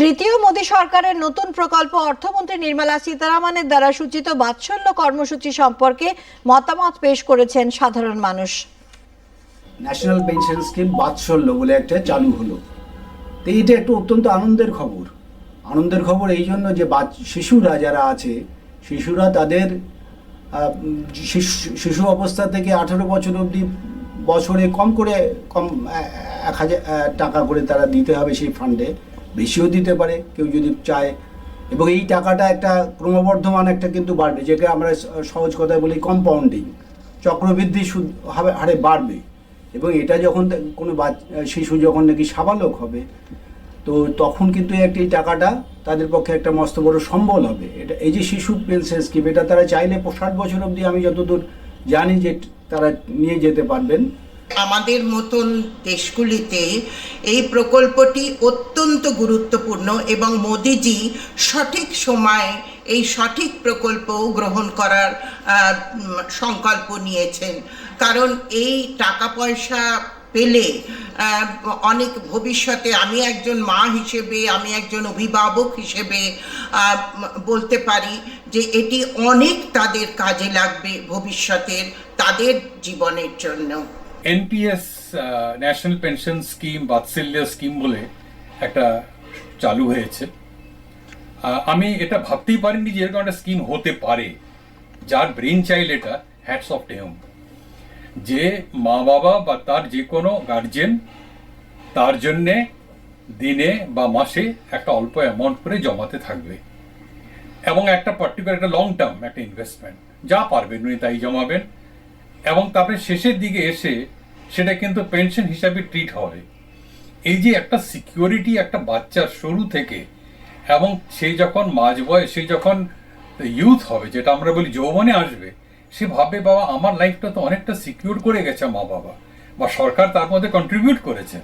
তৃতীয় মোদী সরকারের নতুন প্রকল্প অর্থমন্ত্রী নির্মলা সীতারামনের দ্বারা সূচিত বাৎসল্য কর্মসূচি সম্পর্কে মতামত পেশ করেছেন সাধারণ মানুষ। ন্যাশনাল পেনশন স্কিম বাৎসল্য বলে একটা চালু হলো। তো এটা একটু অত্যন্ত আনন্দের খবর। আনন্দের খবর এই জন্য যে শিশুরা যারা আছে, শিশুরা তাদের শিশু অবস্থা থেকে আঠেরো বছর অবধি বছরে কম করে, কম এক হাজার টাকা করে তারা দিতে হবে সেই ফান্ডে। বেশিও দিতে পারে, কেউ যদি চায়। এবং এই টাকাটা একটা ক্রমবর্ধমান একটা কিন্তু বাড়বে, যেটা আমরা সহজ কথায় বলি কম্পাউন্ডিং চক্রবৃদ্ধি সুদ হাবে- হারে বাড়বে। এবং এটা যখন কোনো শিশু যখন নাকি সাবালক হবে, তো তখন কিন্তু একটি টাকাটা তাদের পক্ষে একটা মস্ত বড় সম্বল হবে। এটা, এই যে শিশু পেনশন স্কিম এটা তারা চাইলে ষাট বছর অবধি আমি যতদূর জানি যে তারা নিয়ে যেতে পারবেন। আমাদের মতন দেশগুলিতে এই প্রকল্পটি অত্যন্ত গুরুত্বপূর্ণ এবং মোদিজি সঠিক সময়ে এই সঠিক প্রকল্প গ্রহণ করার সংকল্প নিয়েছেন। কারণ এই টাকা পয়সা পেলে অনেক ভবিষ্যতে আমি একজন মা হিসেবে, আমি একজন অভিভাবক হিসেবে বলতে পারি যে এটি অনেক তাদের কাজে লাগবে ভবিষ্যতের, তাদের জীবনের জন্য। NPS national pension scheme Vatsalya scheme বলে একটা চালু হয়েছে। আমি এটা ভাবতেই পারিনি যে এরকম একটা স্কিম হতে পারে, যার ব্রেন চাইল্ড এটা হ্যাটস অফ টেহম যে মা বাবা বা তার যে কোনো গার্জেন তার জন্যে দিনে বা মাসে একটা অল্প অ্যামাউন্ট করে জমাতে থাকবে। এবং একটা পার্টিকুলার একটা লং টার্ম একটা ইনভেস্টমেন্ট যা পারবেন উনি তাই জমাবেন। এবং তারপরে শেষের দিকে এসে সেটা কিন্তু পেনশন হিসাবে ট্রিট হবে। এই যে একটা সিকিউরিটি একটা বাচ্চার শুরু থেকে এবং সে যখন মাঝ বয়সে যখন ইউথ হবে, যেটা আমরা বলি যৌবনে আসবে, সে ভাববে বাবা, আমার লাইফটা তো অনেকটা সিকিউর করে গেছে মা বাবা বা সরকার তার মধ্যে কন্ট্রিবিউট করেছে।